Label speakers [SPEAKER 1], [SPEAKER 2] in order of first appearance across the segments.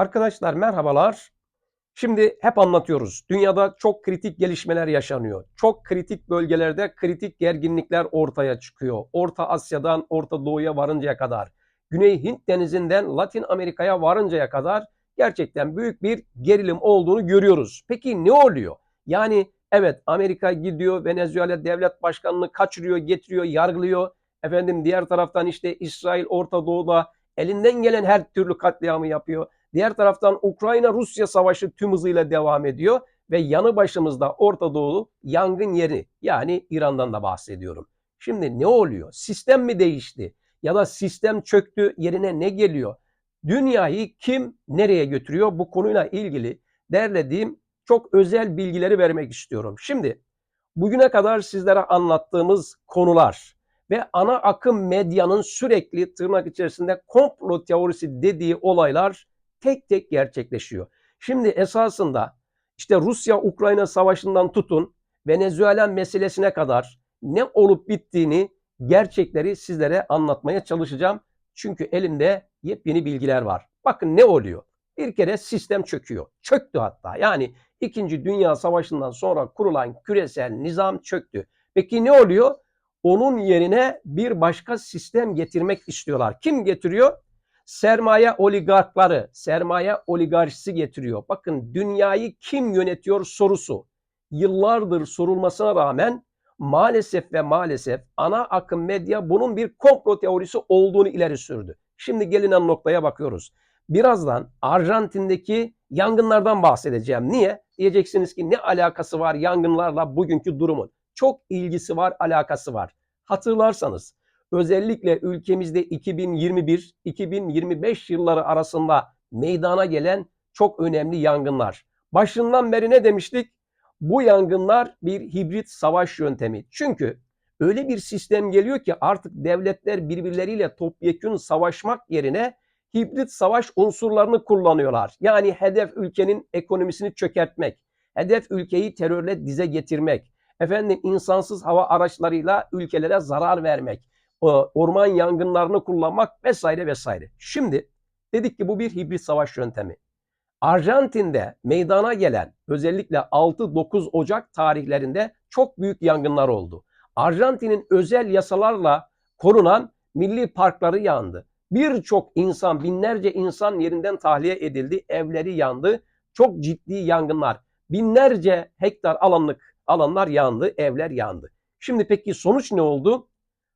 [SPEAKER 1] Arkadaşlar merhabalar. Şimdi hep anlatıyoruz. Dünyada çok kritik gelişmeler yaşanıyor. Çok kritik bölgelerde kritik gerginlikler ortaya çıkıyor. Orta Asya'dan Orta Doğu'ya varıncaya kadar, Güney Hint Denizi'nden Latin Amerika'ya varıncaya kadar gerçekten büyük bir gerilim olduğunu görüyoruz. Peki ne oluyor? Yani evet Amerika gidiyor Venezuela devlet başkanını kaçırıyor, getiriyor, yargılıyor. Efendim diğer taraftan işte İsrail Orta Doğu'da elinden gelen her türlü katliamı yapıyor. Diğer taraftan Ukrayna-Rusya savaşı tüm hızıyla devam ediyor ve yanı başımızda Orta Doğu yangın yeri yani İran'dan da bahsediyorum. Şimdi ne oluyor? Sistem mi değişti? Ya da sistem çöktü yerine ne geliyor? Dünyayı kim nereye götürüyor? Bu konuyla ilgili derlediğim çok özel bilgileri vermek istiyorum. Şimdi bugüne kadar sizlere anlattığımız konular ve ana akım medyanın sürekli tırnak içerisinde komplo teorisi dediği olaylar tek tek gerçekleşiyor. Şimdi esasında işte Rusya-Ukrayna savaşından tutun Venezuela meselesine kadar ne olup bittiğini gerçekleri sizlere anlatmaya çalışacağım. Çünkü elimde yepyeni bilgiler var. Bakın ne oluyor? Bir kere sistem çöküyor. Çöktü hatta. Yani 2. Dünya Savaşı'ndan sonra kurulan küresel nizam çöktü. Peki ne oluyor? Onun yerine bir başka sistem getirmek istiyorlar. Kim getiriyor? Sermaye oligarkları, sermaye oligarşisi getiriyor. Bakın dünyayı kim yönetiyor sorusu yıllardır sorulmasına rağmen maalesef ve maalesef ana akım medya bunun bir komplo teorisi olduğunu ileri sürdü. Şimdi gelinen noktaya bakıyoruz. Birazdan Arjantin'deki yangınlardan bahsedeceğim. Niye? Diyeceksiniz ki ne alakası var yangınlarla bugünkü durumun? Çok ilgisi var, alakası var. Hatırlarsanız özellikle ülkemizde 2021-2025 yılları arasında meydana gelen çok önemli yangınlar. Başından beri ne demiştik? Bu yangınlar bir hibrit savaş yöntemi. Çünkü öyle bir sistem geliyor ki artık devletler birbirleriyle topyekün savaşmak yerine hibrit savaş unsurlarını kullanıyorlar. Yani hedef ülkenin ekonomisini çökertmek, hedef ülkeyi terörle dize getirmek, efendim insansız hava araçlarıyla ülkelere zarar vermek, orman yangınlarını kullanmak vesaire vesaire. Şimdi dedik ki bu bir hibrit savaş yöntemi. Arjantin'de meydana gelen özellikle 6-9 Ocak tarihlerinde çok büyük yangınlar oldu. Arjantin'in özel yasalarla korunan milli parkları yandı. Birçok insan, binlerce insan yerinden tahliye edildi, evleri yandı. Çok ciddi yangınlar. Binlerce hektar alanlık alanlar yandı, evler yandı. Şimdi peki sonuç ne oldu?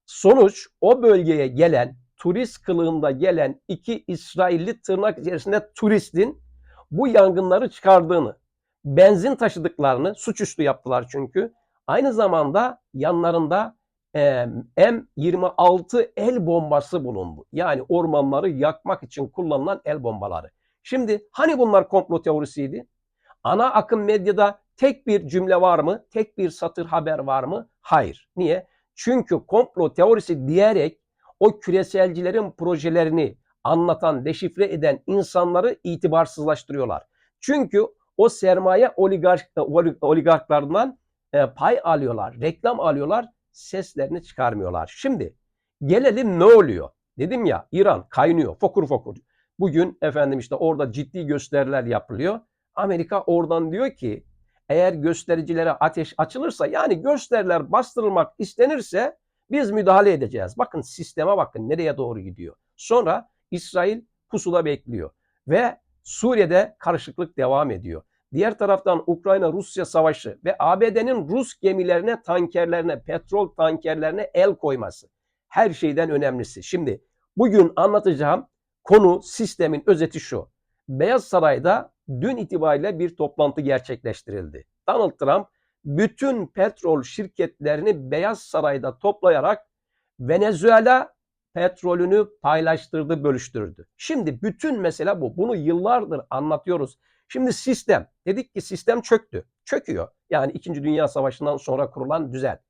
[SPEAKER 1] Sonuç o bölgeye gelen turist kılığında gelen iki İsrailli tırnak içerisinde turistin bu yangınları çıkardığını, benzin taşıdıklarını suçüstü yaptılar çünkü. Aynı zamanda yanlarında e, M26 el bombası bulundu. Yani ormanları yakmak için kullanılan el bombaları. Şimdi hani bunlar komplo teorisiydi? Ana akım medyada tek bir cümle var mı? Tek bir satır haber var mı? Hayır. Niye? Çünkü komplo teorisi diyerek o küreselcilerin projelerini anlatan, deşifre eden insanları itibarsızlaştırıyorlar. Çünkü o sermaye oligark, oligarklarından e, pay alıyorlar, reklam alıyorlar, seslerini çıkarmıyorlar. Şimdi gelelim ne oluyor? Dedim ya İran kaynıyor fokur fokur. Bugün efendim işte orada ciddi gösteriler yapılıyor. Amerika oradan diyor ki eğer göstericilere ateş açılırsa yani gösteriler bastırılmak istenirse biz müdahale edeceğiz. Bakın sisteme bakın nereye doğru gidiyor. Sonra İsrail pusula bekliyor ve Suriye'de karışıklık devam ediyor. Diğer taraftan Ukrayna-Rusya savaşı ve ABD'nin Rus gemilerine, tankerlerine, petrol tankerlerine el koyması. Her şeyden önemlisi. Şimdi bugün anlatacağım konu sistemin özeti şu. Beyaz Saray'da dün itibariyle bir toplantı gerçekleştirildi. Donald Trump bütün petrol şirketlerini Beyaz Saray'da toplayarak Venezuela petrolünü paylaştırdı, bölüştürdü. Şimdi bütün mesele bu. Bunu yıllardır anlatıyoruz. Şimdi sistem, dedik ki sistem çöktü. Çöküyor. Yani 2. Dünya Savaşı'ndan sonra kurulan düzen.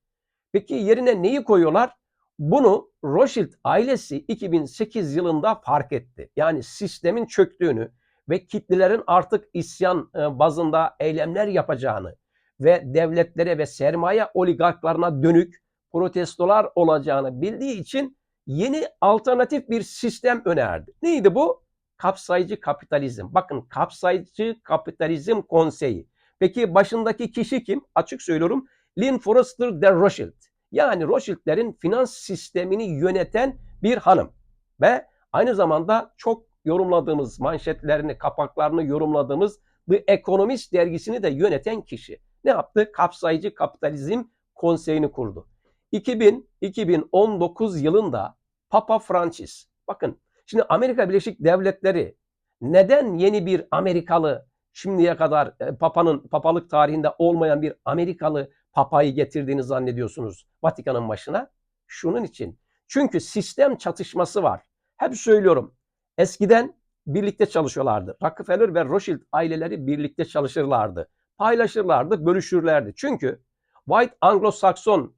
[SPEAKER 1] Peki yerine neyi koyuyorlar? Bunu Rothschild ailesi 2008 yılında fark etti. Yani sistemin çöktüğünü, ve kitlelerin artık isyan e, bazında eylemler yapacağını ve devletlere ve sermaye oligarklarına dönük protestolar olacağını bildiği için yeni alternatif bir sistem önerdi. Neydi bu? kapsayıcı kapitalizm. Bakın kapsayıcı kapitalizm konseyi. Peki başındaki kişi kim? Açık söylüyorum. Lynn Forrester de Rothschild. Yani Rothschild'lerin finans sistemini yöneten bir hanım. Ve aynı zamanda çok yorumladığımız manşetlerini, kapaklarını yorumladığımız The Economist dergisini de yöneten kişi. Ne yaptı? Kapsayıcı Kapitalizm Konseyi'ni kurdu. 2000, 2019 yılında Papa Francis, bakın şimdi Amerika Birleşik Devletleri neden yeni bir Amerikalı şimdiye kadar e, papanın papalık tarihinde olmayan bir Amerikalı papayı getirdiğini zannediyorsunuz Vatikan'ın başına? Şunun için. Çünkü sistem çatışması var. Hep söylüyorum. Eskiden birlikte çalışıyorlardı. Rockefeller ve Rothschild aileleri birlikte çalışırlardı. Paylaşırlardı, bölüşürlerdi. Çünkü White Anglo-Sakson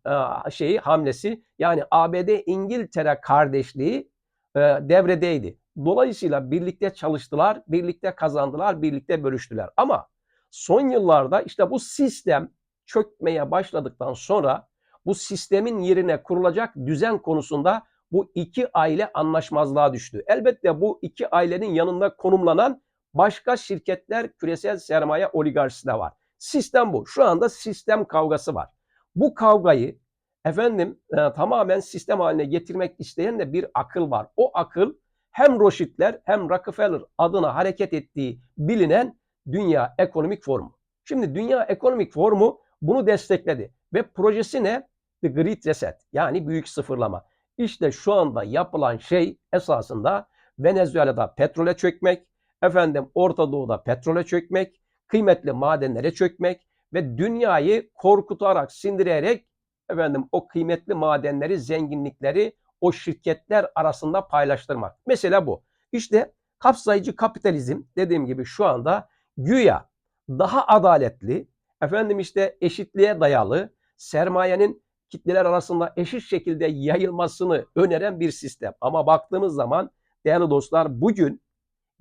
[SPEAKER 1] e, şeyi hamlesi yani ABD İngiltere kardeşliği e, devredeydi. Dolayısıyla birlikte çalıştılar, birlikte kazandılar, birlikte bölüştüler. Ama son yıllarda işte bu sistem çökmeye başladıktan sonra bu sistemin yerine kurulacak düzen konusunda bu iki aile anlaşmazlığa düştü. Elbette bu iki ailenin yanında konumlanan başka şirketler küresel sermaye oligarşisi de var. Sistem bu. Şu anda sistem kavgası var. Bu kavgayı efendim e, tamamen sistem haline getirmek isteyen de bir akıl var. O akıl hem Rothschild'ler hem Rockefeller adına hareket ettiği bilinen Dünya Ekonomik Forumu. Şimdi Dünya Ekonomik Forumu bunu destekledi ve projesi ne? The Great Reset yani büyük sıfırlama. İşte şu anda yapılan şey esasında Venezuela'da petrole çökmek, efendim Orta Doğu'da petrole çökmek, kıymetli madenlere çökmek ve dünyayı korkutarak, sindirerek efendim o kıymetli madenleri, zenginlikleri o şirketler arasında paylaştırmak. Mesela bu. İşte kapsayıcı kapitalizm dediğim gibi şu anda güya daha adaletli, efendim işte eşitliğe dayalı, sermayenin kitleler arasında eşit şekilde yayılmasını öneren bir sistem. Ama baktığımız zaman değerli dostlar bugün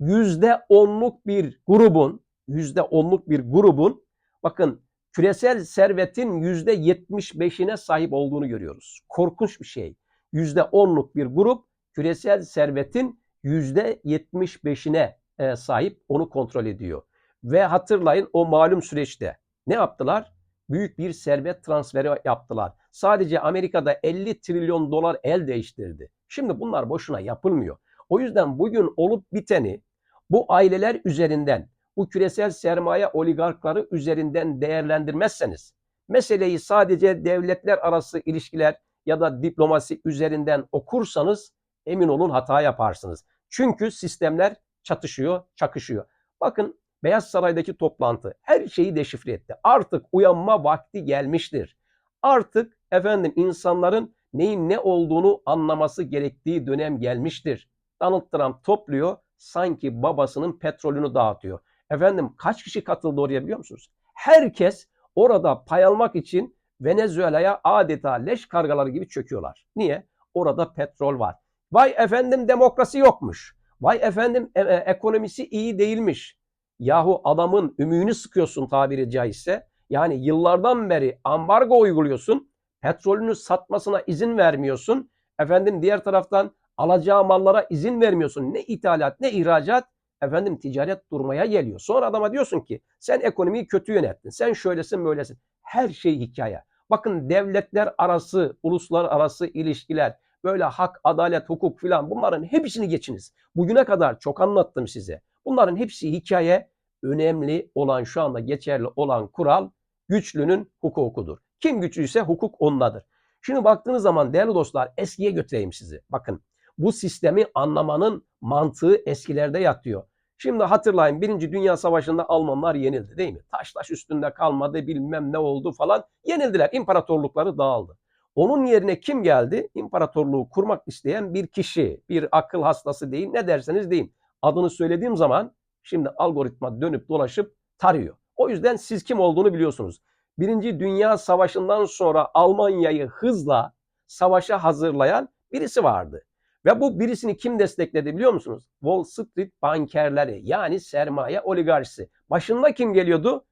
[SPEAKER 1] yüzde onluk bir grubun, yüzde onluk bir grubun bakın küresel servetin yüzde yetmiş beşine sahip olduğunu görüyoruz. Korkunç bir şey. Yüzde onluk bir grup küresel servetin yüzde yetmiş beşine e, sahip onu kontrol ediyor. Ve hatırlayın o malum süreçte ne yaptılar? Büyük bir servet transferi yaptılar. Sadece Amerika'da 50 trilyon dolar el değiştirdi. Şimdi bunlar boşuna yapılmıyor. O yüzden bugün olup biteni bu aileler üzerinden, bu küresel sermaye oligarkları üzerinden değerlendirmezseniz, meseleyi sadece devletler arası ilişkiler ya da diplomasi üzerinden okursanız emin olun hata yaparsınız. Çünkü sistemler çatışıyor, çakışıyor. Bakın Beyaz Saray'daki toplantı her şeyi deşifre etti. Artık uyanma vakti gelmiştir. Artık efendim insanların neyin ne olduğunu anlaması gerektiği dönem gelmiştir. Donald Trump topluyor sanki babasının petrolünü dağıtıyor. Efendim kaç kişi katıldı oraya biliyor musunuz? Herkes orada pay almak için Venezuela'ya adeta leş kargaları gibi çöküyorlar. Niye? Orada petrol var. Vay efendim demokrasi yokmuş. Vay efendim e- e- ekonomisi iyi değilmiş. Yahu adamın ümüğünü sıkıyorsun tabiri caizse. Yani yıllardan beri ambargo uyguluyorsun. Petrolünü satmasına izin vermiyorsun. Efendim diğer taraftan alacağı mallara izin vermiyorsun. Ne ithalat ne ihracat. Efendim ticaret durmaya geliyor. Sonra adama diyorsun ki sen ekonomiyi kötü yönettin. Sen şöylesin böylesin. Her şey hikaye. Bakın devletler arası, uluslar arası ilişkiler, böyle hak, adalet, hukuk filan bunların hepsini geçiniz. Bugüne kadar çok anlattım size. Bunların hepsi hikaye. Önemli olan şu anda geçerli olan kural güçlünün hukukudur. Kim güçlüyse hukuk ondadır. Şimdi baktığınız zaman değerli dostlar eskiye götüreyim sizi. Bakın bu sistemi anlamanın mantığı eskilerde yatıyor. Şimdi hatırlayın Birinci Dünya Savaşı'nda Almanlar yenildi değil mi? Taş taş üstünde kalmadı bilmem ne oldu falan. Yenildiler. İmparatorlukları dağıldı. Onun yerine kim geldi? İmparatorluğu kurmak isteyen bir kişi, bir akıl hastası değil ne derseniz deyin. Adını söylediğim zaman şimdi algoritma dönüp dolaşıp tarıyor. O yüzden siz kim olduğunu biliyorsunuz. Birinci Dünya Savaşı'ndan sonra Almanya'yı hızla savaşa hazırlayan birisi vardı. Ve bu birisini kim destekledi biliyor musunuz? Wall Street bankerleri yani sermaye oligarşisi. Başında kim geliyordu?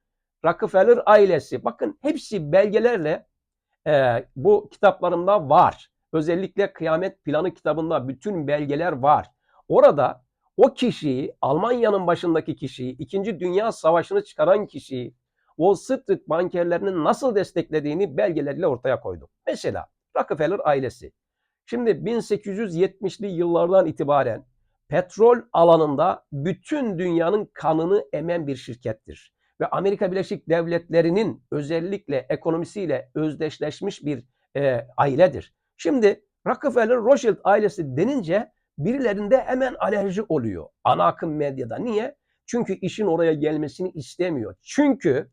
[SPEAKER 1] Rockefeller ailesi. Bakın hepsi belgelerle e, bu kitaplarımda var. Özellikle Kıyamet Planı kitabında bütün belgeler var. Orada o kişiyi, Almanya'nın başındaki kişiyi, 2. Dünya Savaşı'nı çıkaran kişiyi, Wall Street bankerlerinin nasıl desteklediğini belgeleriyle ortaya koydu. Mesela Rockefeller ailesi. Şimdi 1870'li yıllardan itibaren petrol alanında bütün dünyanın kanını emen bir şirkettir. Ve Amerika Birleşik Devletleri'nin özellikle ekonomisiyle özdeşleşmiş bir e, ailedir. Şimdi Rockefeller Rothschild ailesi denince birilerinde hemen alerji oluyor. Ana akım medyada. Niye? Çünkü işin oraya gelmesini istemiyor. Çünkü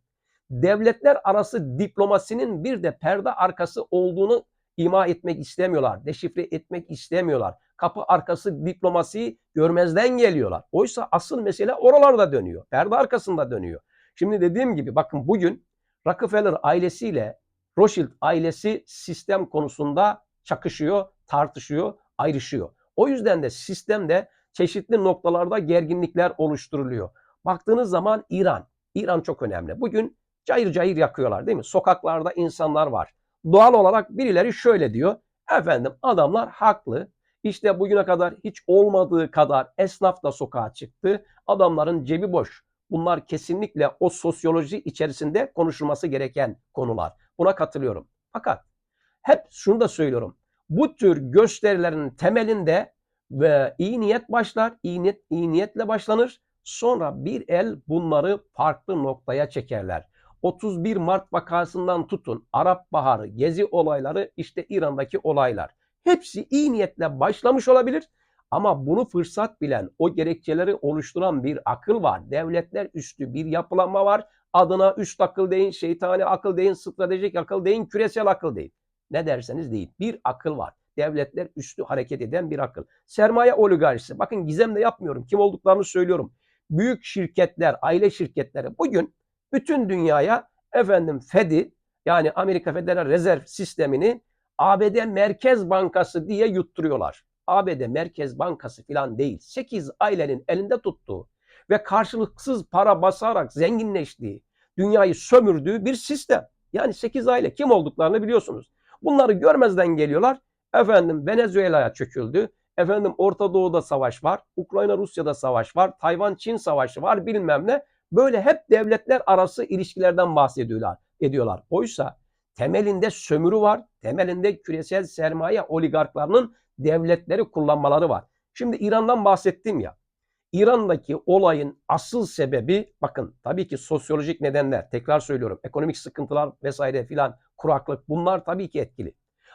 [SPEAKER 1] devletler arası diplomasinin bir de perde arkası olduğunu ima etmek istemiyorlar. Deşifre etmek istemiyorlar. Kapı arkası diplomasiyi görmezden geliyorlar. Oysa asıl mesele oralarda dönüyor. Perde arkasında dönüyor. Şimdi dediğim gibi bakın bugün Rockefeller ailesiyle Rothschild ailesi sistem konusunda çakışıyor, tartışıyor, ayrışıyor. O yüzden de sistemde çeşitli noktalarda gerginlikler oluşturuluyor. Baktığınız zaman İran, İran çok önemli. Bugün cayır cayır yakıyorlar değil mi? Sokaklarda insanlar var. Doğal olarak birileri şöyle diyor. Efendim adamlar haklı. İşte bugüne kadar hiç olmadığı kadar esnaf da sokağa çıktı. Adamların cebi boş. Bunlar kesinlikle o sosyoloji içerisinde konuşulması gereken konular. Buna katılıyorum. Fakat hep şunu da söylüyorum. Bu tür gösterilerin temelinde ve iyi niyet başlar, iyi, niyet, iyi niyetle başlanır. Sonra bir el bunları farklı noktaya çekerler. 31 Mart vakasından tutun Arap Baharı, Gezi olayları, işte İran'daki olaylar. Hepsi iyi niyetle başlamış olabilir ama bunu fırsat bilen, o gerekçeleri oluşturan bir akıl var. Devletler üstü bir yapılanma var. Adına üst akıl deyin, şeytani akıl deyin, stratejik akıl deyin, küresel akıl deyin. Ne derseniz deyin. Bir akıl var. Devletler üstü hareket eden bir akıl. Sermaye oligarşisi. Bakın gizemle yapmıyorum. Kim olduklarını söylüyorum. Büyük şirketler, aile şirketleri bugün bütün dünyaya efendim Fed'i yani Amerika Federal Rezerv Sistemini ABD Merkez Bankası diye yutturuyorlar. ABD Merkez Bankası falan değil. 8 ailenin elinde tuttuğu ve karşılıksız para basarak zenginleştiği, dünyayı sömürdüğü bir sistem. Yani 8 aile kim olduklarını biliyorsunuz. Bunları görmezden geliyorlar. Efendim Venezuela'ya çöküldü. Efendim Orta Doğu'da savaş var. Ukrayna Rusya'da savaş var. Tayvan Çin savaşı var bilmem ne. Böyle hep devletler arası ilişkilerden bahsediyorlar. Ediyorlar. Oysa temelinde sömürü var. Temelinde küresel sermaye oligarklarının devletleri kullanmaları var. Şimdi İran'dan bahsettim ya. İran'daki olayın asıl sebebi bakın tabii ki sosyolojik nedenler tekrar söylüyorum ekonomik sıkıntılar vesaire filan kuraklık bunlar tabii ki etkili.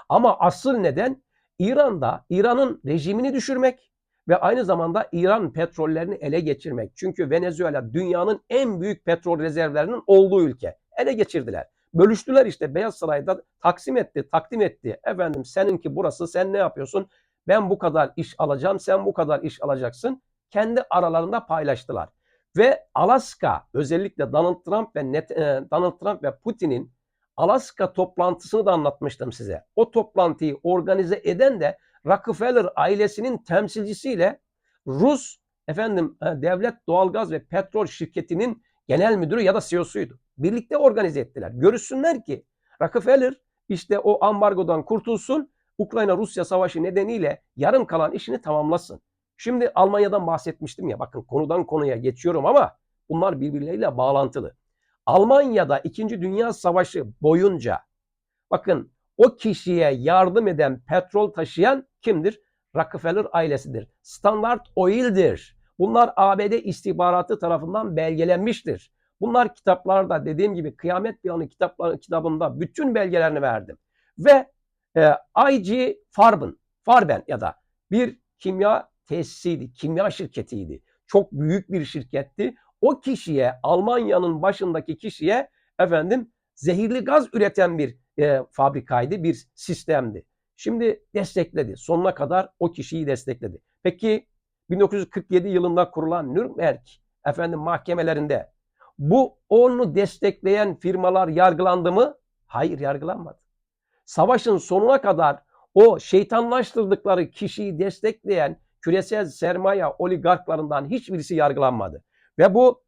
[SPEAKER 1] Ama asıl neden İran'da İran'ın rejimini düşürmek ve aynı zamanda İran petrollerini ele geçirmek. Çünkü Venezuela dünyanın en büyük petrol rezervlerinin olduğu ülke. Ele geçirdiler. Bölüştüler işte Beyaz Saray'da taksim etti, takdim etti. Efendim seninki burası sen ne yapıyorsun? Ben bu kadar iş alacağım, sen bu kadar iş alacaksın. Kendi aralarında paylaştılar. Ve Alaska özellikle Donald Trump ve Net, e, Donald Trump ve Putin'in Alaska toplantısını da anlatmıştım size. O toplantıyı organize eden de Rockefeller ailesinin temsilcisiyle Rus efendim e, devlet doğalgaz ve petrol şirketinin genel müdürü ya da CEO'suydu. Birlikte organize ettiler. Görüşsünler ki Rockefeller işte o ambargodan kurtulsun. Ukrayna-Rusya savaşı nedeniyle yarım kalan işini tamamlasın. Şimdi Almanya'dan bahsetmiştim ya bakın konudan konuya geçiyorum ama bunlar birbirleriyle bağlantılı. Almanya'da 2. Dünya Savaşı boyunca bakın o kişiye yardım eden petrol taşıyan kimdir? Rockefeller ailesidir. Standard Oil'dir. Bunlar ABD istihbaratı tarafından belgelenmiştir. Bunlar kitaplarda dediğim gibi Kıyamet Planı kitapları, kitabımda bütün belgelerini verdim. Ve e, IG Farben, Farben ya da bir kimya tesisiydi, kimya şirketiydi. Çok büyük bir şirketti. O kişiye, Almanya'nın başındaki kişiye efendim zehirli gaz üreten bir e, fabrikaydı, bir sistemdi. Şimdi destekledi. Sonuna kadar o kişiyi destekledi. Peki 1947 yılında kurulan Nürnberg efendim mahkemelerinde bu onu destekleyen firmalar yargılandı mı? Hayır yargılanmadı. Savaşın sonuna kadar o şeytanlaştırdıkları kişiyi destekleyen küresel sermaye oligarklarından hiçbirisi yargılanmadı. Ve bu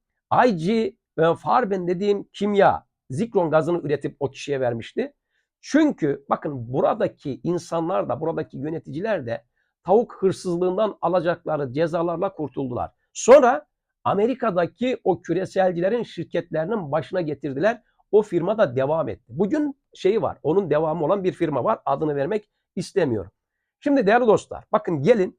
[SPEAKER 1] IG Farben dediğim kimya zikron gazını üretip o kişiye vermişti. Çünkü bakın buradaki insanlar da buradaki yöneticiler de tavuk hırsızlığından alacakları cezalarla kurtuldular. Sonra Amerika'daki o küreselcilerin şirketlerinin başına getirdiler. O firma da devam etti. Bugün şeyi var. Onun devamı olan bir firma var. Adını vermek istemiyorum. Şimdi değerli dostlar bakın gelin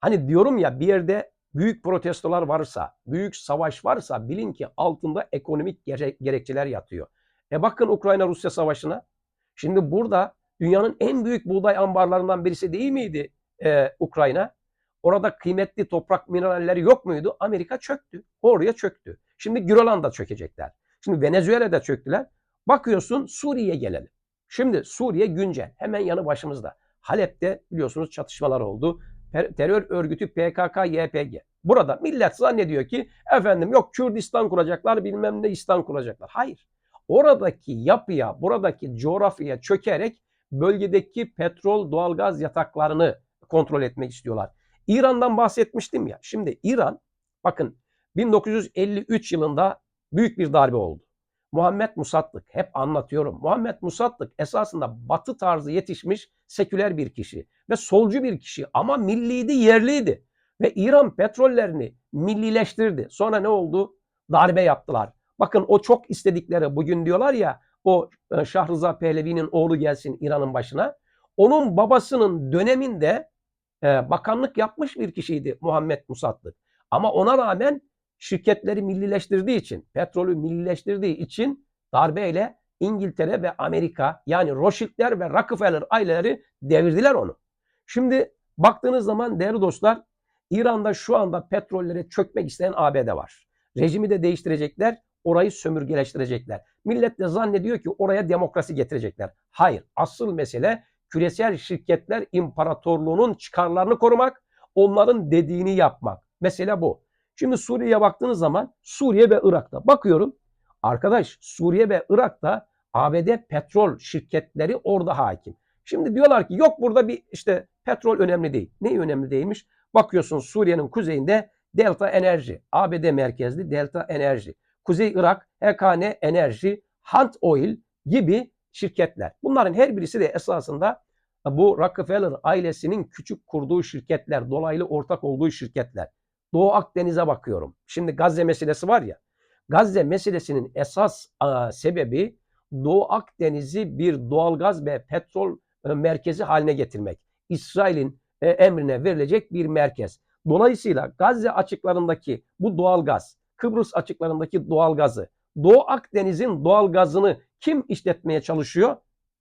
[SPEAKER 1] hani diyorum ya bir yerde büyük protestolar varsa, büyük savaş varsa bilin ki altında ekonomik gere- gerekçeler yatıyor. E bakın Ukrayna-Rusya savaşına. Şimdi burada dünyanın en büyük buğday ambarlarından birisi değil miydi e, Ukrayna? Orada kıymetli toprak mineralleri yok muydu? Amerika çöktü. Oraya çöktü. Şimdi Grönland'da çökecekler. Şimdi Venezuela'da çöktüler. Bakıyorsun Suriye'ye gelelim. Şimdi Suriye güncel. Hemen yanı başımızda. Halep'te biliyorsunuz çatışmalar oldu. Terör örgütü PKK, YPG. Burada millet zannediyor ki efendim yok Kürdistan kuracaklar bilmem ne İstan kuracaklar. Hayır. Oradaki yapıya, buradaki coğrafyaya çökerek bölgedeki petrol, doğalgaz yataklarını kontrol etmek istiyorlar. İran'dan bahsetmiştim ya. Şimdi İran bakın 1953 yılında büyük bir darbe oldu. Muhammed Musatlık hep anlatıyorum. Muhammed Musatlık esasında batı tarzı yetişmiş seküler bir kişi ve solcu bir kişi ama milliydi, yerliydi. Ve İran petrollerini millileştirdi. Sonra ne oldu? Darbe yaptılar. Bakın o çok istedikleri bugün diyorlar ya o e, Şahrıza Pehlevi'nin oğlu gelsin İran'ın başına. Onun babasının döneminde e, bakanlık yapmış bir kişiydi Muhammed Musatlık. Ama ona rağmen şirketleri millileştirdiği için, petrolü millileştirdiği için darbeyle İngiltere ve Amerika yani Rothschildler ve Rockefeller aileleri devirdiler onu. Şimdi baktığınız zaman değerli dostlar İran'da şu anda petrollere çökmek isteyen ABD var. Rejimi de değiştirecekler, orayı sömürgeleştirecekler. Millet de zannediyor ki oraya demokrasi getirecekler. Hayır, asıl mesele küresel şirketler imparatorluğunun çıkarlarını korumak, onların dediğini yapmak. Mesele bu. Şimdi Suriye'ye baktığınız zaman Suriye ve Irak'ta bakıyorum. Arkadaş Suriye ve Irak'ta ABD petrol şirketleri orada hakim. Şimdi diyorlar ki yok burada bir işte petrol önemli değil. Ne önemli değilmiş? Bakıyorsun Suriye'nin kuzeyinde Delta Enerji, ABD merkezli Delta Enerji. Kuzey Irak, HKN Enerji, Hunt Oil gibi şirketler. Bunların her birisi de esasında bu Rockefeller ailesinin küçük kurduğu şirketler, dolaylı ortak olduğu şirketler. Doğu Akdeniz'e bakıyorum. Şimdi Gazze meselesi var ya. Gazze meselesinin esas a, sebebi Doğu Akdeniz'i bir doğalgaz ve petrol e, merkezi haline getirmek. İsrail'in e, emrine verilecek bir merkez. Dolayısıyla Gazze açıklarındaki bu doğalgaz, Kıbrıs açıklarındaki doğalgazı, Doğu Akdeniz'in doğalgazını kim işletmeye çalışıyor?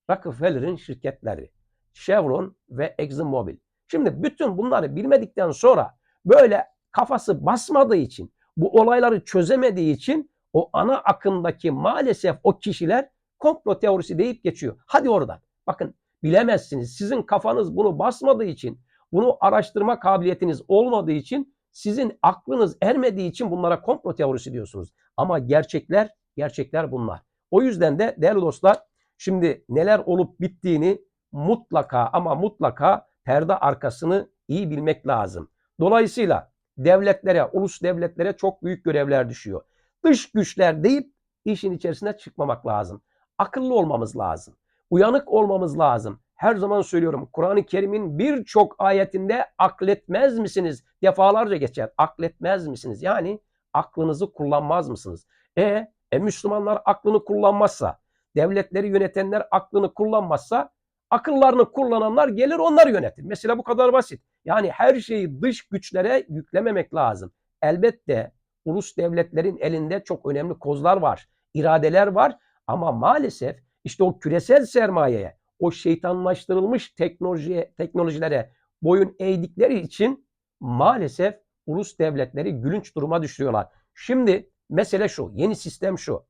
[SPEAKER 1] Rockefeller'in şirketleri. Chevron ve ExxonMobil. Şimdi bütün bunları bilmedikten sonra böyle kafası basmadığı için, bu olayları çözemediği için o ana akımdaki maalesef o kişiler komplo teorisi deyip geçiyor. Hadi oradan. Bakın bilemezsiniz. Sizin kafanız bunu basmadığı için, bunu araştırma kabiliyetiniz olmadığı için, sizin aklınız ermediği için bunlara komplo teorisi diyorsunuz. Ama gerçekler, gerçekler bunlar. O yüzden de değerli dostlar, şimdi neler olup bittiğini mutlaka ama mutlaka perde arkasını iyi bilmek lazım. Dolayısıyla devletlere, ulus devletlere çok büyük görevler düşüyor. Dış güçler deyip işin içerisine çıkmamak lazım. Akıllı olmamız lazım. Uyanık olmamız lazım. Her zaman söylüyorum Kur'an-ı Kerim'in birçok ayetinde akletmez misiniz? Defalarca geçer. Akletmez misiniz? Yani aklınızı kullanmaz mısınız? E, e Müslümanlar aklını kullanmazsa, devletleri yönetenler aklını kullanmazsa akıllarını kullananlar gelir onları yönetir. Mesela bu kadar basit. Yani her şeyi dış güçlere yüklememek lazım. Elbette ulus devletlerin elinde çok önemli kozlar var, iradeler var ama maalesef işte o küresel sermayeye, o şeytanlaştırılmış teknolojiye, teknolojilere boyun eğdikleri için maalesef ulus devletleri gülünç duruma düşüyorlar. Şimdi mesele şu, yeni sistem şu.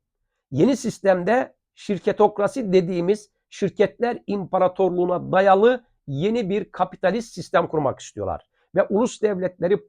[SPEAKER 1] Yeni sistemde şirketokrasi dediğimiz şirketler imparatorluğuna dayalı yeni bir kapitalist sistem kurmak istiyorlar. Ve ulus devletleri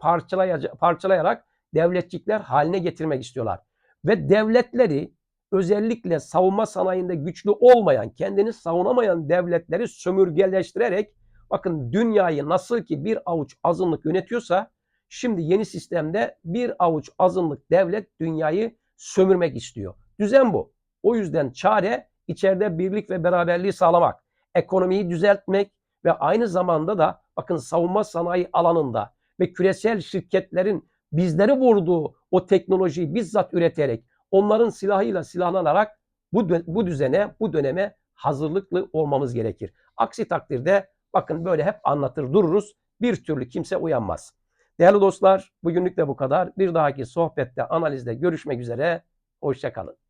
[SPEAKER 1] parçalayarak devletçikler haline getirmek istiyorlar. Ve devletleri özellikle savunma sanayinde güçlü olmayan, kendini savunamayan devletleri sömürgeleştirerek bakın dünyayı nasıl ki bir avuç azınlık yönetiyorsa şimdi yeni sistemde bir avuç azınlık devlet dünyayı sömürmek istiyor. Düzen bu. O yüzden çare içeride birlik ve beraberliği sağlamak, ekonomiyi düzeltmek ve aynı zamanda da bakın savunma sanayi alanında ve küresel şirketlerin bizleri vurduğu o teknolojiyi bizzat üreterek onların silahıyla silahlanarak bu, bu düzene, bu döneme hazırlıklı olmamız gerekir. Aksi takdirde bakın böyle hep anlatır dururuz. Bir türlü kimse uyanmaz. Değerli dostlar bugünlük de bu kadar. Bir dahaki sohbette, analizde görüşmek üzere. Hoşçakalın.